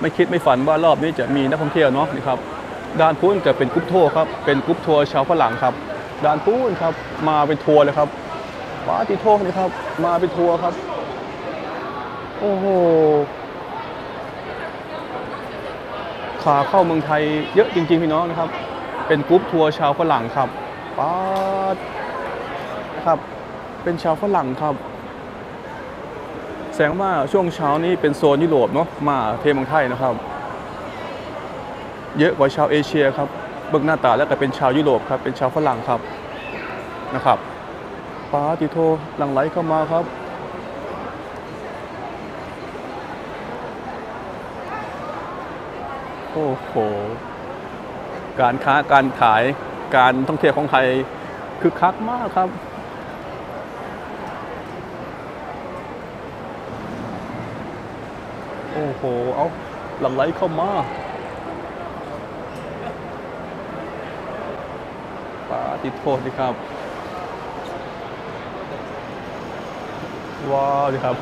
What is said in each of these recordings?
ไม่คิดไม่ฝันว่ารอบนี้จะมีนักท่องเที่ยวเนาะนี่ครับด้านพุ้นจะเป็นกรุ๊ปทัวร์ครับเป็นกรุ๊ปทัวร์ชาวฝรั่งครับด้านพุ้นครับมาเป็นทัวร์เลยครับว้าติโทษนี่ครับ มาเป็นทัวร์ครับ โอ้โหขาเข้าเมืองไทยเยอะจริง ๆ พี่น้องนะครับ เป็นกรุ๊ปทัวร์ชาวฝรั่งครับป้าดนะครับ เป็นชาวฝรั่งครับ แสดงว่าช่วงเช้านี้เป็นโซนยุโรปเนาะมาเทเมืองไทยนะครับ เยอะกว่าชาวเอเชียครับเบิ่งหน้าตาแล้วก็เป็นชาวยุโรปครับเป็นชาวฝรั่งครับนะครับป้าติโทหลังไหลเข้ามาครับ โอ้โหการค้าการขายการท่องเที่ยวของไทยคือคักมากครับ อ้โห เอาหลังไหลเข้ามาปาติโทษดีครับ ว้าวดีครับ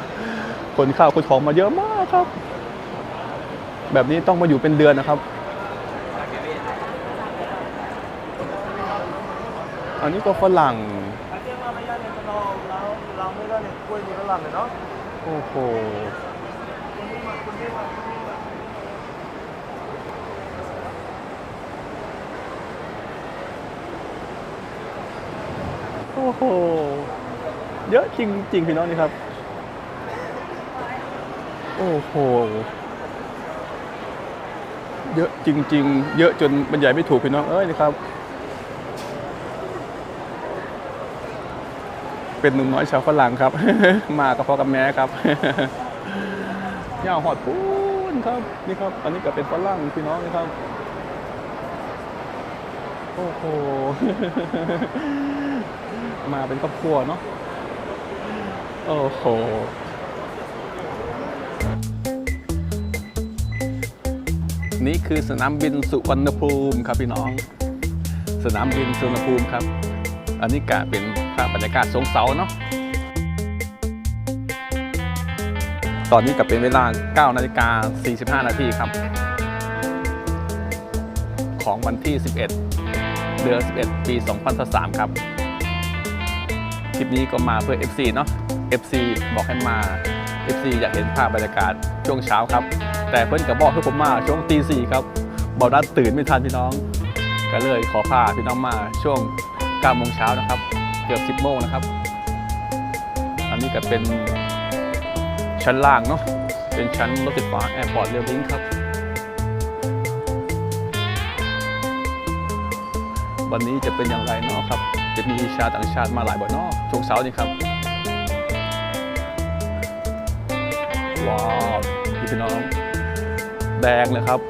คนข้าวคนของมาเยอะมากครับ แบบนี้ต้องมาอยู่เป็นเดือนนะครับ อันนี้ก็ฝรั่ง Anche ma magari no, la, la mela nel cuore di lame, no? โอ้โห โอ้โห เยอะจริงจริงพี่น้องนี่ครับ โอ้โห เยอะจริง ๆ เยอะจนบรรยายไม่ถูกพี่น้อง เอ้ยนะครับ เป็นหนุ่มน้อยชาวฝรั่งครับ มากับพ่อกับแม่ครับ ย่าหอดพูนครับนี่ครับ อันนี้ก็เป็นฝรั่งพี่น้องนะครับ โอ้โห มาเป็นครอบครัวเนาะโอ้โหนี่คือสนามบินสุวรรณภูมิครับพี่น้อง สนามบินสุวรรณภูมิครับ อันนี้กะเป็นภาพบรรยากาศสงเสาเนาะ ตอนนี้ก็เป็นเวลา 9 นาฬิกา 45 นาทีครับ ของวันที่ 11 เดือน 11 ปี 2023ครับ คลิปนี้ก็มาเพื่อ FC เนาะ FC บอกให้มา FC อยากเห็นภาพบรรยากาศช่วงเช้าครับ แต่เพื่อนกับบอกให้ผมมาช่วงตีสี่ครับบอกด้านตื่นไม่ทันพี่น้อง ก็เลยขอพาพี่น้องมาช่วง9โมงเช้านะครับ เกือบ 10 โมงนะครับ อันนี้ก็เป็น ชั้นล่างเนาะเป็นชั้นรถไฟฟ้าแอร์พอร์ตเรลลิงครับ วันนี้จะเป็นอย่างไรเนาะครับ จะมีชาวต่างชาติมาหลายบ่อยเนาะช่วงเช้านี้ครับ ว้าวพี่พี่น้อง แดงเลยครับ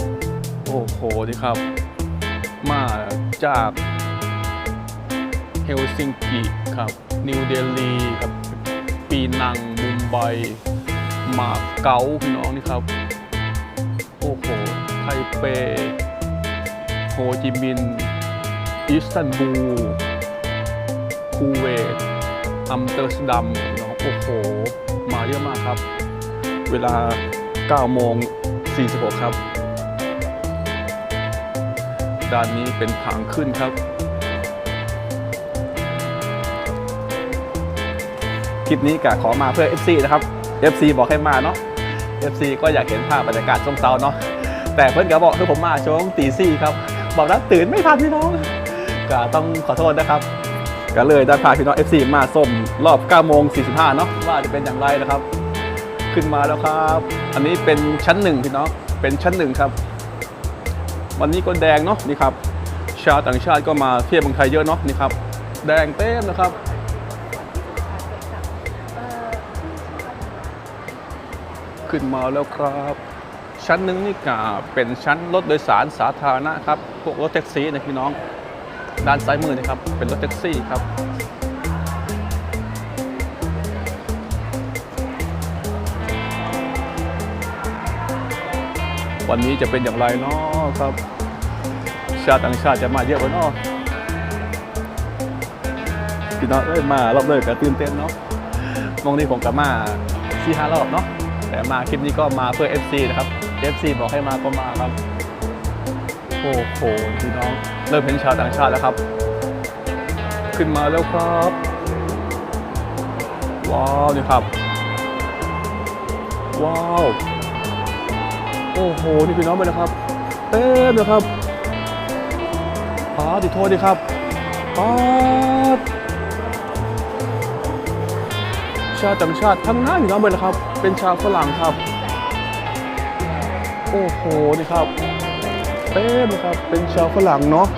โอ้โหนี่ครับ มาจากเฮลซิงกิครับ นิวเดลีครับ ปีนังมุมไบ มาเก๊าพี่น้องนี่ครับ โอ้โห ไทเป โฮจิมินห์อิสตันบูล คูเวต อัมสเตอร์ดัมพี่น้อง โอ้โห มาเยอะมากครับ เวลา9โมง46 ครับ ด้านนี้เป็นทางขึ้นครับคลิปนี้กะขอมาเพื่อ FC นะครับ FC บอกให้มาเนาะ FC ก็อยากเห็นภาพบรรยากาศช่วงเช้าเนาะแต่เพื่อนก็บอกให้ผมมาช่วงตีสี่ครับ บอกแล้วตื่นไม่ทันพี่น้องก็ต้องขอโทษนะครับ ก็เลยได้พาพี่น้อง FC มาส้มรอบ9โมง45เนาะว่าจะเป็นอย่างไรนะครับ ขึ้นมาแล้วครับ อันนี้เป็นชั้นหนึ่งพี่น้องเป็นชั้นหนึ่งครับ วันนี้ก็แดงเนาะนี่ครับ ชาวต่างชาติก็มาเที่ยวเมืองไทยเยอะเนาะนี่ครับ แดงเต็มนะครับ ขึ้นมาแล้วครับ ชั้นหนึ่งนี่กาเป็นชั้นรถโดยสารสาธารณะครับ พวกรถแท็กซี่นะพี่น้อง ด้านซ้ายมือนะครับ เป็นรถแท็กซี่ครับวันนี้จะเป็นอย่างไรเนาะครับ ชาติต่างชาติจะมาเยอะกว่าเนาะพี่น้องเอ้ยมา รอบเลยก็ตื่นเต้นเนาะมองนี้ผมกับมาที่ห้ารอบเนาะ แต่มาคลิปนี้ก็มาเพื่อ FC นะครับ FC บอกให้มาก็มาครับ โอ้โหพี่น้อง เริ่มเห็นชาวต่างชาติแล้วครับ ขึ้นมาแล้วครับ ว้าวนี่ครับ ว้าว โอ้โห นี่พี่น้องไปนะครับ เต็มเลยครับป้าดิดโทษดีครับป้าาวต่างชาติทั้งนั้นพี่น้องไปนะครับ เป็นชาวฝรั่งครับ โอ้โหนี่ครับเต็มเลยครับ เป็นชาวฝรั่งเนาะ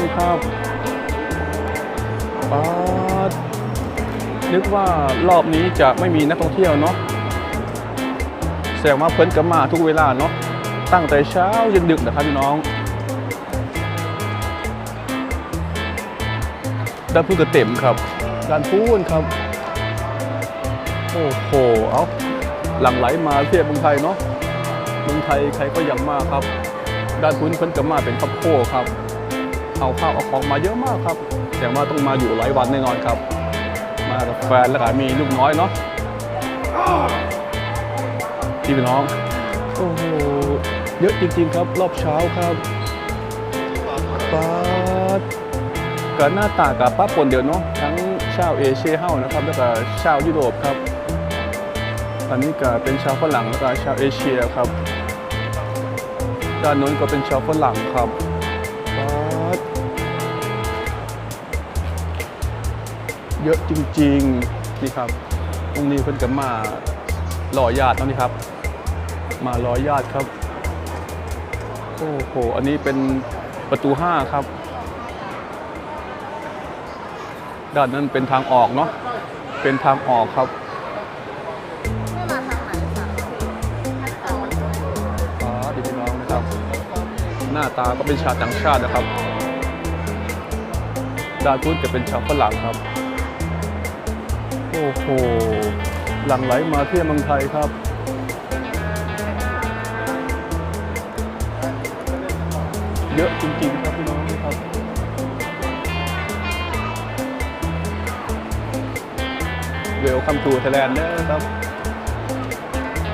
นี่ครับป้านึกว่ารอบนี้จะไม่มีนักท่องเที่ยวเนาะแสดงว่าเพิ่นก็มาทุกเวลาเนาะตั้งแต่เช้าจนดึกนะครับพี่น้องด้านพูนก็เต็มครับ ด้านพูนครับ โอ้โห เอาหลั่งไหลมาเทียบเมืองไทยเนาะเมืองไทยใครก็ยากมาครับ ด้านพูนเพิ่นก็มาเป็นครอบครัวครับ เอาข้าวเอาของมาเยอะมากครับแสดงว่าต้องมาอยู่หลายวันแน่นอนครับ มากับแฟนแล้วก็มีลูกน้อยเนาะพี่น้อง โอ้โห เยอะจริง ๆ ครับ รอบเช้าครับป้าดกับหน้าตากับป้าปนเดียวเนาะทั้งชาวเอเชียเฮานะครับ แล้วก็ชาวยุโรปครับ อันนี้ก็เป็นชาวฝรั่งแล้วก็ชาวเอเชียครับ ด้านโน้นก็เป็นชาวฝรั่งครับเยอะจริงๆนี่ครับตรงนี้เพิ่นก็มาหล่อญาติเนาะนี่ครับ มารอญาติครับโอ้โหอันนี้เป็นประตู5ครับ ด้านนั้นเป็นทางออกเนาะเป็นทางออกครับ หน้าตาก็เป็นชาวต่างชาตินะครับด้านพุ้นจะเป็นชาวฝรั่งครับ โอ้โห หลั่งไหลมาเที่ยวเมืองไทยครับเยอะจริงๆครับพี่น้องครับเวลคัมทูไทยแลนด์นะครับ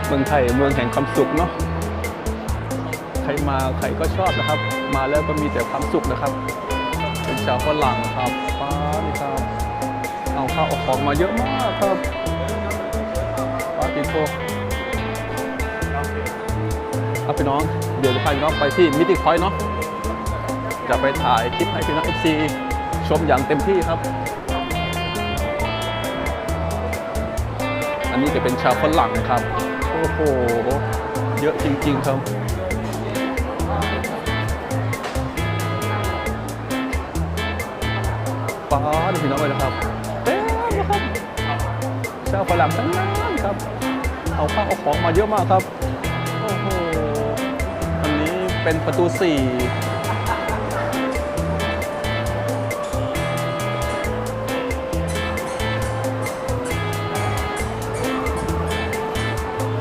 เมืองไทยเมืองแห่งความสุขเนาะ มาใครก็ชอบนะครับ มาแล้วก็มีแต่ความสุขนะครับ เป็นชาวฝรั่งครับป้านี่ครับ เอาข้าวเอาของมาเยอะมากครับป้าติโทเอาพี่น้อง เดี๋ยวจะพาพี่น้องไปที่มิติพอยต์เนาะ จะไปถ่ายคลิปให้พี่น้อง FC ชมอย่างเต็มที่ครับ อันนี้จะเป็นชาวฝรั่งนะครับ โอ้โห เยอะจริง ๆ ครับ ป้าดูพี่น้องเลยนะครับเต็มนะครับชาวฝรั่งทั้งนั้นครับ เอาข้าวเอาของมาเยอะมากครับ โอ้โห อันนี้เป็นประตูสี่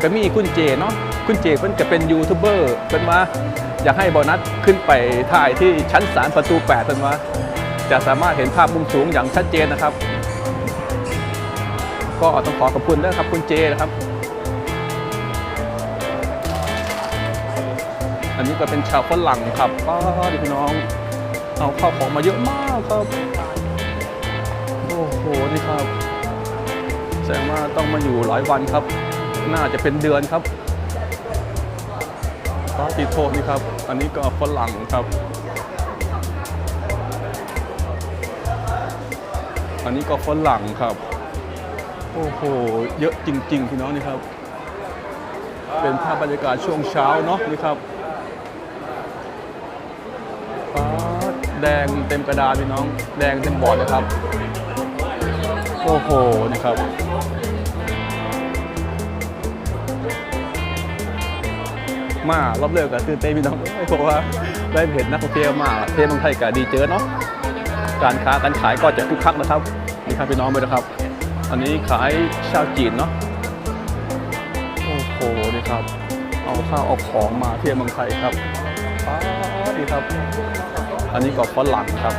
ก็มีคุณเจเนาะคุณเจเพิ่นก็เป็นยูทูบเบอร์เพิ่นว่าอยากให้บอนัสขึ้นไปถ่ายที่ชั้น3ประตู8เพิ่นว่า จะสามารถเห็นภาพมุมสูงอย่างชัดเจนนะครับ ก็ต้องขอขอบคุณด้วยครับคุณเจนะครับ อันนี้ก็เป็นชาวฝรั่งครับป้าดิพี่น้อง เอาข้าวของมาเยอะมากครับ โอ้โห นี่ครับ แสดงว่าต้องมาอยู่หลายวันครับ น่าจะเป็นเดือนครับปาติโทนี่ครับ อันนี้ก็ฝรั่งครับ อันนี้ก็ฝรั่งครับ โอ้โห เยอะจริง ๆ พี่น้องนี่ครับ เป็นภาพบรรยากาศช่วงเช้าเนาะนี่ครับป๊าแดงเต็มกระดานพี่น้อง แดงเต็มบอร์ดเลยครับ โอ้โหนี่ครับมารอบเลิกกับตื่นเต้นพี่น้องเอ้ยเพราะว่าได้เห็นนักท่องเที่ยวมาเที่ยวเมืองไทยกับดีเจอเนาะ การค้าการขายก็จะคึกคักนะครับนี่ครับพี่น้องไปนะครับ อันนี้ขายชาวจีนเนาะโอ้โหนี่ครับ เอาข้าวเอาของมาเที่ยวเมืองไทยครับป้าดดีครับ อันนี้ก็ฝรั่งครับ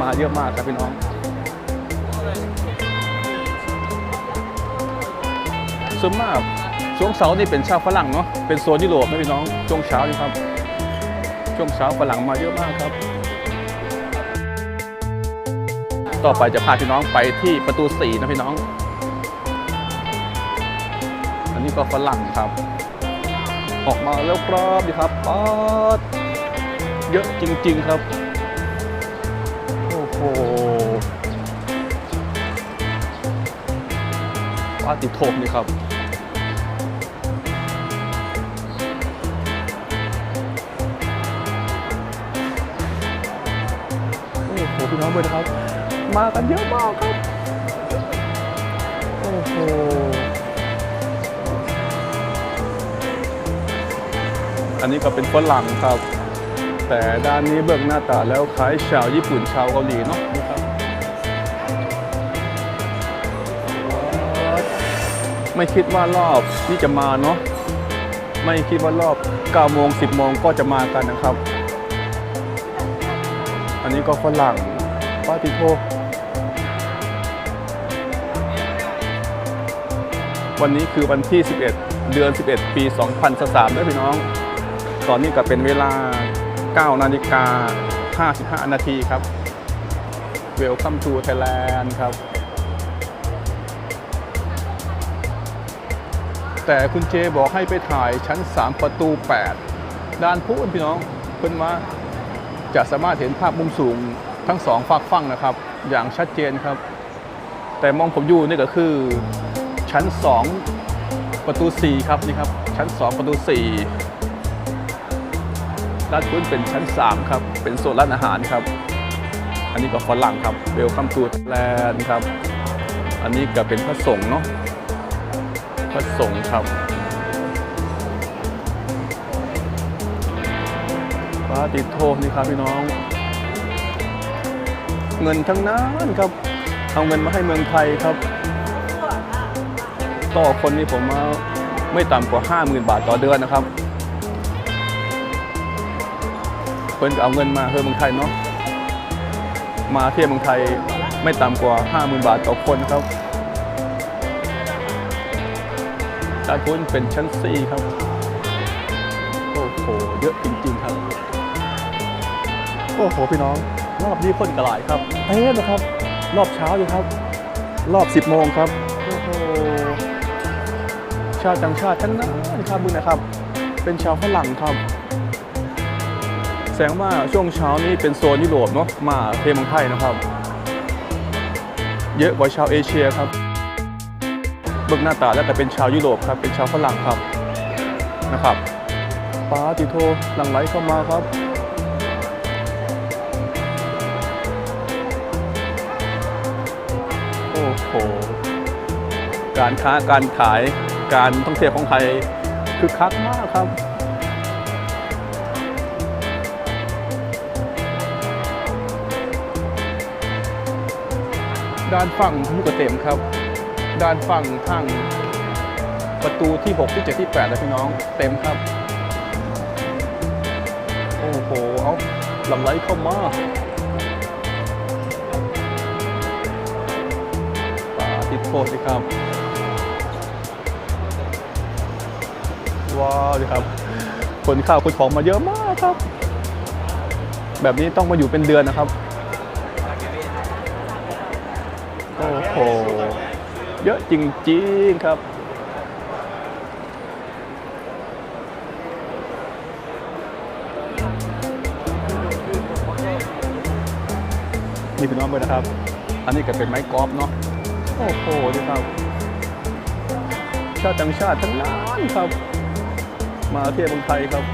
มาเยอะมากครับพี่น้องส่วนมากช่วงเสาร์นี่เป็นชาวฝรั่งเนาะเป็นโซนยุโรปนะพี่น้องช่วงเช้านี่ครับช่วงเช้าฝรั่งมาเยอะมากครับ ต่อไปจะพาพี่น้องไปที่ประตูสีนะพี่น้อง อันนี้ก็ฝรั่งครับ ออกมาแล้วครับดีครับป๊าดเยอะจริง ๆ ครับ โอ้โหปาติโทมนี่ครับโอ้โหพี่น้องเบอร์นะครับ มากันเยอะมากครับ โอ้โหอันนี้ก็เป็นฝรั่งครับ แต่ด้านนี้เบิ่งหน้าตาแล้วคล้ายชาวญี่ปุ่นชาวเกาหลีเนาะนี่ครับไม่คิดว่ารอบนี่จะมาเนาะไม่คิดว่ารอบ9โมง10โมงก็จะมากันนะครับ อันนี้ก็ฝรั่งปาติโท วันนี้คือวันที่ 11 เดือน 11 ปี 2023ด้วยพี่น้อง ตอนนี้ก็เป็นเวลา 9 นาฬิกา 55 นาทีครับ Welcome to Thailand ครับ แต่คุณเจบอกให้ไปถ่ายชั้น 3 ประตู 8 ด้านพูนพี่น้องเพิ่นว่าจะสามารถเห็นภาพมุมสูงทั้งสองฝากฝั่งนะครับ อย่างชัดเจนครับ แต่มองผมอยู่นี่ก็คือ ชั้น 2 ประตู 4 ครับนี่ครับ ชั้น 2 ประตู 4 ด้านพื้นเป็นชั้น 3 ครับ เป็นโซนร้านอาหารครับ อันนี้ก็ฝรั่งครับเวลคัมทูแลนด์ครับ อันนี้ก็เป็นพระสงฆ์เนาะพระสงฆ์ครับปาติดโทษนี่ครับพี่น้อง เงินทั้งนั้นครับเอาเงินมาให้เมืองไทยครับ ต่อคนนี่ผมไม่ต่ำกว่า 50,000 บาทต่อเดือนนะครับ เพิ่นก็เอาเงินมาเพื่อเมืองไทยเนาะมาเที่ยวเมืองไทยไม่ต่ำกว่า 50,000 บาทต่อคนครับด้านพุ้นเป็นชั้น 4 ครับ โอ้โห เยอะจริงๆครับ โอ้โห พี่น้อง รอบนี้คนกระหลายครับเต็มนะครับ รอบเช้าอยู่ครับ รอบ 10 โมงครับ ชาวต่างชาติทั้งนั้นครับมึงนะครับ เป็นชาวฝรั่งครับ แสดงว่าช่วงเช้านี้เป็นโซนยุโรปเนาะมาเทเมืองไทยนะครับ เยอะกว่าชาวเอเชียครับเบิ่งหน้าตาแล้วแต่เป็นชาวยุโรปครับ เป็นชาวฝรั่งครับนะครับปาติโทหลังไหลเข้ามาครับโอ้โห การค้าการขาย การท่องเที่ยวของไทยคือคักมากครับ ด้านฝั่งมุกเต็มครับ ด้านฝั่งทางประตูที่ 6 ที่ 7 ที่8นะพี่น้องเต็มครับ โอ้โห เอาลังไหลเข้ามาปาติดโทษสิครับ ว้าวดิครับขนข้าวขนของมาเยอะมากครับ แบบนี้ต้องมาอยู่เป็นเดือนนะครับ โอ้โห เยอะจริงๆครับนี่พี่น้องเลยนะครับ อันนี้ก็เป็นไม้กอล์ฟเนาะ โอ้โหดูครับ ชาติต่างชาติทั้งนั้นครับ มาเที่ยวเมืองไทยครับ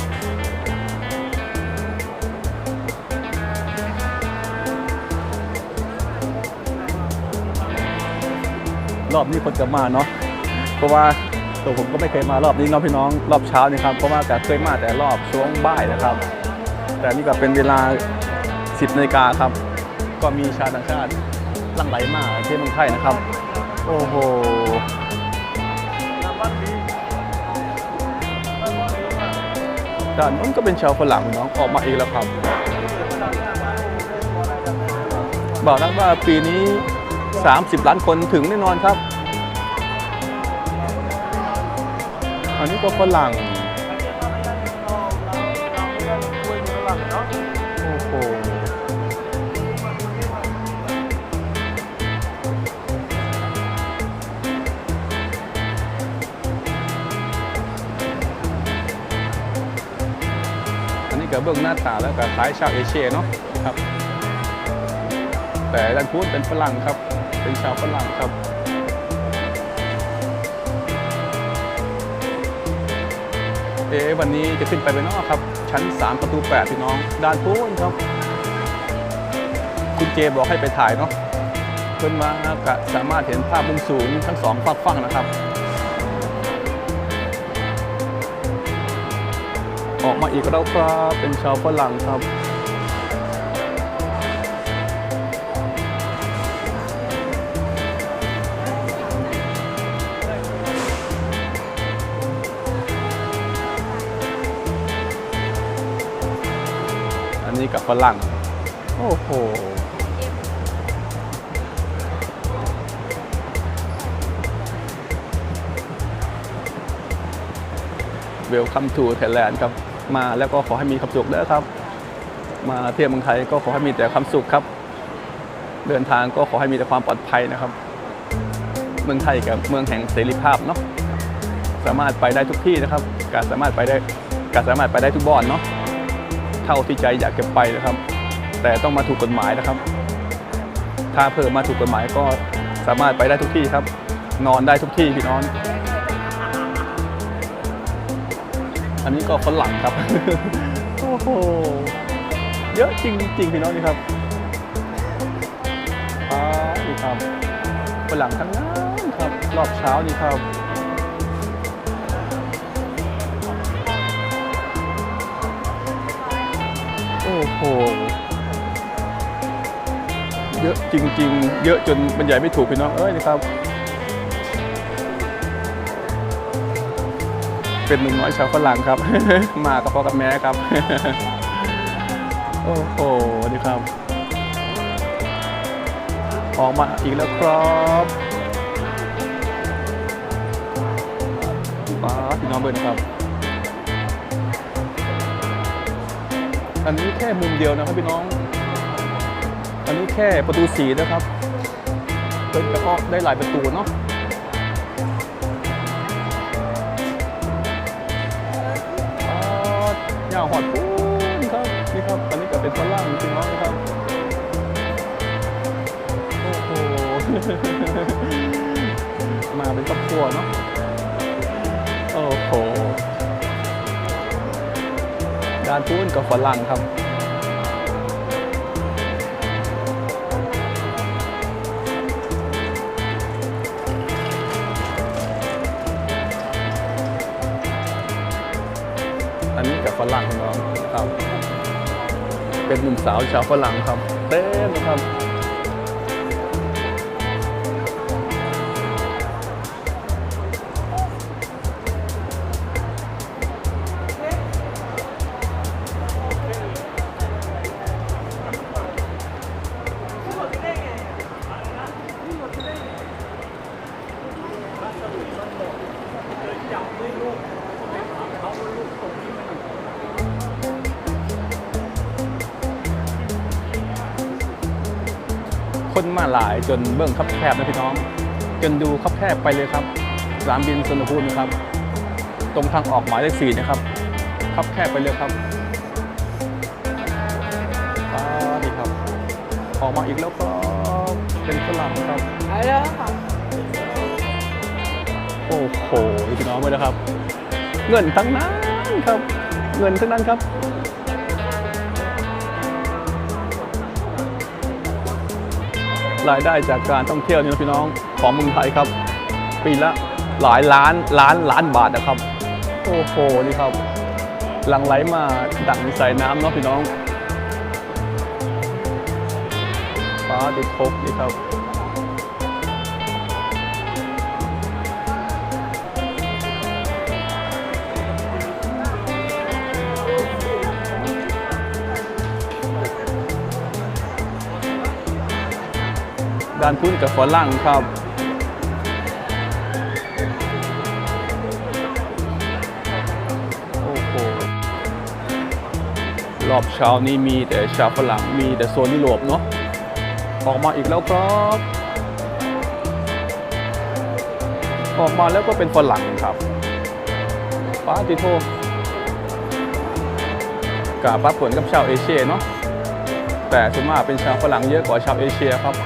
รอบนี้คนจะมาเนาะ เพราะว่าตัวผมก็ไม่เคยมารอบนี้เน้องพี่น้องรอบเช้านี่ครับ เพราะว่าแต่เคยมาแต่รอบช่วงบ่ายนะครับ แต่นี่ก็เป็นเวลา 10นาฬิกาครับ ก็มีชาวต่างชาติลั่งไหลมาเที่ยวเมืองไทยนะครับ โอ้โห ด้านนั้นก็เป็นชาวฝรั่งน้องออกมาอีกแล้วครับบอกนักว่าปีนี้ 30 ล้านคนถึงแน่นอนครับ อันนี้ก็ฝรั่ง เบื้องหน้าตาแล้วก็คล้ายชาวเอเชียเนาะครับ แต่ด้านพูดเป็นฝรั่งครับ เป็นชาวฝรั่งครับเอวันนี้จะขึ้นไปไปนอกครับ ชั้น 3 ประตู 8 พี่น้องด้านพูนครับ คุณเจบอกให้ไปถ่ายเนาะเพื่อนมาก็สามารถเห็นภาพมุมสูงทั้งสองฝากฝั่งนะครับ ออกมาอีกแล้วครับ เป็นชาวฝรั่งครับ อันนี้กับฝรั่ง โอ้โหเวลคัมทูไทยแลนด์ครับ มาแล้วก็ขอให้มีความสุขเด้อครับ มาเที่ยวเมืองไทยก็ขอให้มีแต่ความสุขครับ เดินทางก็ขอให้มีแต่ความปลอดภัยนะครับ เมืองไทยกับเมืองแห่งเสรีภาพเนาะสามารถไปได้ทุกที่นะครับ การสามารถไปได้การสามารถไปได้ทุกบ่อนเนาะเท่าที่ใจอยากจะไปนะครับ แต่ต้องมาถูกกฎหมายนะครับ ถ้าเพิ่มมาถูกกฎหมายก็สามารถไปได้ทุกที่ครับ นอนได้ทุกที่พี่น้อง อันนี้ก็ฝรั่งครับ โอ้โห เยอะจริงจริงพี่น้องนี่ครับอ่านี่ครับฝรั่งทั้งนั้นครับ รอบเช้านี่ครับโอ้โห เยอะจริง ๆ เยอะจนบรรยายไม่ถูกพี่น้อง เอ้ยนะครับ เป็นหนุ่มน้อยชาวฝรั่งครับ มากับพ่อกับแม่ครับ โอ้โหนี่ครับ ออกมาอีกแล้วครับป้าพี่น้องเบิร์นครับ อันนี้แค่มุมเดียวนะครับพี่น้อง อันนี้แค่ประตูสีนะครับเป็นกระเพาะได้หลายประตูเนาะ ครับอันนี้ก็เป็นฝรั่งพี่น้องนะครับ โอ้โห มาเป็นครอบครัวเนาะ โอ้โห ด้านปูนกับฝรั่งครับอันนี้กับฝรั่งพี่น้องครับ เป็นหนุ่มสาวชาวฝรั่งครับเต้นครับ มาหลายจนเบิ่งคับแคบนะพี่น้อง จนดูคับแคบไปเลยครับสนามบินสุวรรณภูมินะครับ ตรงทางออกหมายเลขสี่นะครับคับแคบไปเลยครับอ่านี่ครับ ออกมาอีกแล้วก็เป็นฝรั่งครับอะไรครับโอ้โหนี่พี่น้องเลยนะครับ เงินทั้งนั้นครับ เงินทั้งนั้นครับ รายได้จากการท่องเที่ยวนี่นะพี่น้องของเมืองไทยครับ ปีละหลายล้านล้านล้านบาทนะครับ โอ้โหนี่ครับ หลังไหลมาดั่งสายน้ำเนาะพี่น้อง ฟ้าดิทบนี่ครับ การคุ้นกับฝรั่งครับ โอ้โห รอบเช้านี้มีแต่ชาฝรั่งมีแต่โซนยุโรบเนาะ ออกมาอีกแล้วครับ ออกมาแล้วก็เป็นฝรั่งครับป้าติโทกับป้าผลกับชาวเอเชียเนาะแต่ส่วนมากเป็นชาวฝรั่งเยอะกว่าชาวเอเชียครับ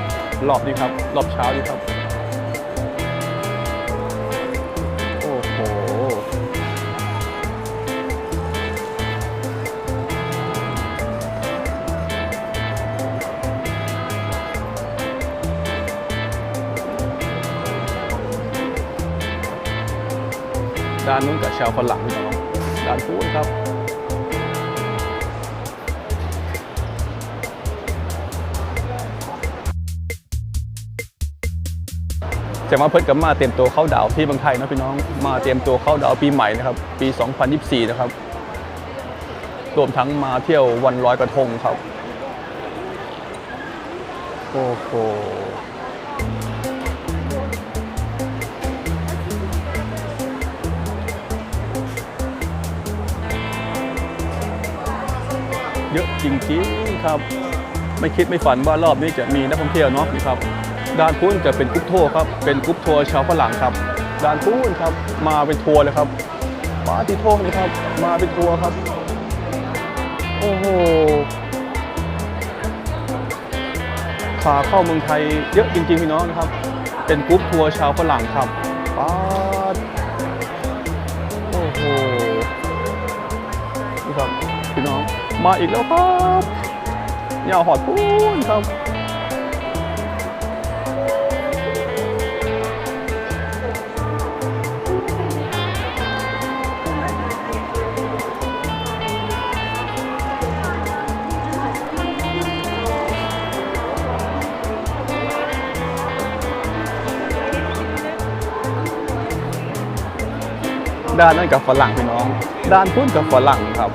รอบนี้ครับ รอบเช้านี้ครับ โอ้โห ด้านนู้นกับชาวฝรั่งเนาะด้านพูนครับ จะมาเพิ่นกับมาเตรียมตัวเข้าดาวที่เมืองไทยนะพี่น้องมาเตรียมตัวเข้าดาวปีใหม่นะครับ ปี 2024 นะครับ รวมทั้งมาเที่ยววันลอยกระทงครับ โอ้โหเยอะจริงๆครับ ไม่คิดไม่ฝันว่ารอบนี้จะมีนักท่องเที่ยวเนาะนี่ครับ ด้านพุ้นจะเป็นกรุ๊ปทัวร์ครับ เป็นกรุ๊ปทัวร์ชาวฝรั่งครับ ด้านพุ้นครับ มาเป็นทัวร์เลยครับปาร์ตี้ทัวร์นี่ครับ มาเป็นทัวร์ครับ โอ้โหขาเข้าเมืองไทยเยอะจริงๆพี่น้องนะครับ เป็นกรุ๊ปทัวร์ชาวฝรั่งครับปาดโอ้โห นี่ครับพี่น้อง มาอีกแล้วครับยาวหอดพูนครับ ด้านนั้นกับฝรั่งพี่น้อง ด้านพุ้นกับฝรั่งครับ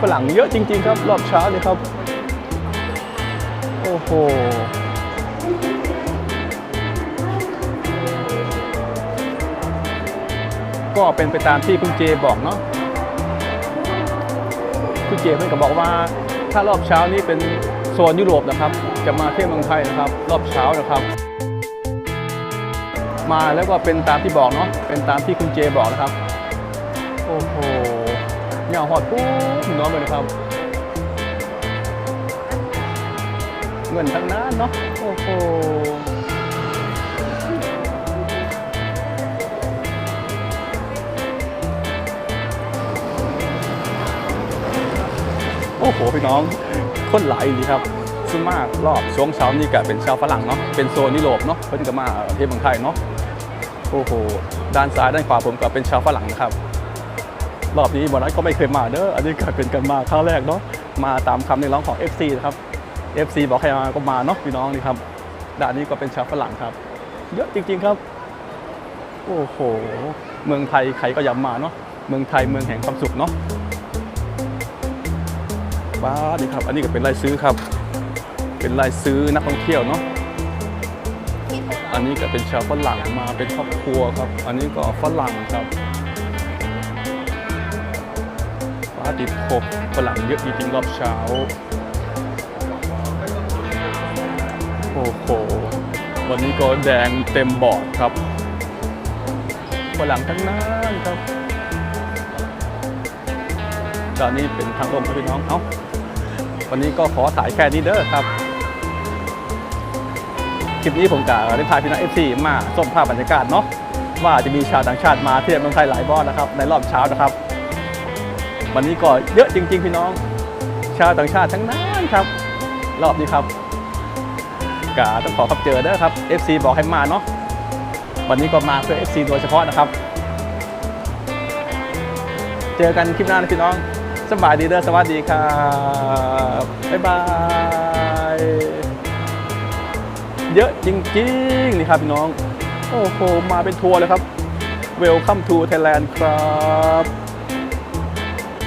ฝรั่งเยอะจริง ๆ ครับ รอบเช้านี่ครับ โอ้โหก็เป็นไปตามที่คุณเจบอกเนาะคุณเจเพื่อนก็บอกว่าถ้ารอบเช้านี้เป็นโซนยุโรปนะครับ จะมาเที่ยวเมืองไทยนะครับ รอบเช้านะครับ มาแล้วก็เป็นตามที่บอกเนาะเป็นตามที่คุณเจบอกนะครับโอ้โหเหงาหอดปุ๊บน้องเลยนะครับ เงินทั้งนั้นเนาะโอ้โหโอ้โหพี่น้องคนหลายดีครับส่วนมากรอบช่วงเช้านี่ก็เป็นชาวฝรั่งเนาะเป็นโซนยุโรปเนาะเพิ่นก็มาเที่ยวเมืองไทยเนาะ โอ้โห ด้านซ้ายด้านขวาผมก็เป็นชาวฝรั่งนะครับ รอบนี้บอลนั้นก็ไม่เคยมาเด้อ อันนี้ก็เป็นกันมาครั้งแรกเนาะ มาตามคำเรียกร้องของ FC นะครับ FC บอกให้มาก็มาเนาะพี่น้องนี่ครับ ด้านนี้ก็เป็นชาวฝรั่งครับ เยอะจริงๆครับ โอ้โห เมืองไทยใครก็อยากมาเนาะ เมืองไทยเมืองแห่งความสุขเนาะบ้าดีครับ อันนี้ก็เป็นรายซื้อครับ เป็นรายซื้อนักท่องเที่ยวเนาะ นนี้ก็เป็นชาวฝรั่งมาเป็นครอบครัวครับ อันนี้ก็ฝรั่งครับฟ้าติดพบฝรั่งเยอะจริงๆรอบเช้า โอ้โห วันนี้ก็แดงเต็มบอร์ดครับฝรั่งทั้งนั้นครับ ตอนนี้เป็นทางลมครับพี่น้องเอ้าวันนี้ก็ขอถ่ายแค่นี้เด้อครับ คลิปนี้ผมกะได้พาพี่น้องเอฟซีมาส้มภาพบรรยากาศเนาะว่าจะมีชาวต่างชาติมาเที่ยวเมืองไทยหลายบอสนะครับ ในรอบเช้านะครับ วันนี้ก็เยอะจริง ๆ พี่น้อง ชาวต่างชาติทั้งนั้นครับ รอบนี้ครับกะต้องขอขับเจอเด้อครับ FC บอกให้มาเนาะวันนี้ก็มาเพื่อ FC โดยเฉพาะนะครับ เจอกันคลิปหน้านะพี่น้องสบายดีเด้อสวัสดีครับบ๊ายบาย เยอะจริงๆนี่ครับพี่น้อง โอ้โห มาเป็นทัวร์เลยครับ Welcome to Thailand ครับ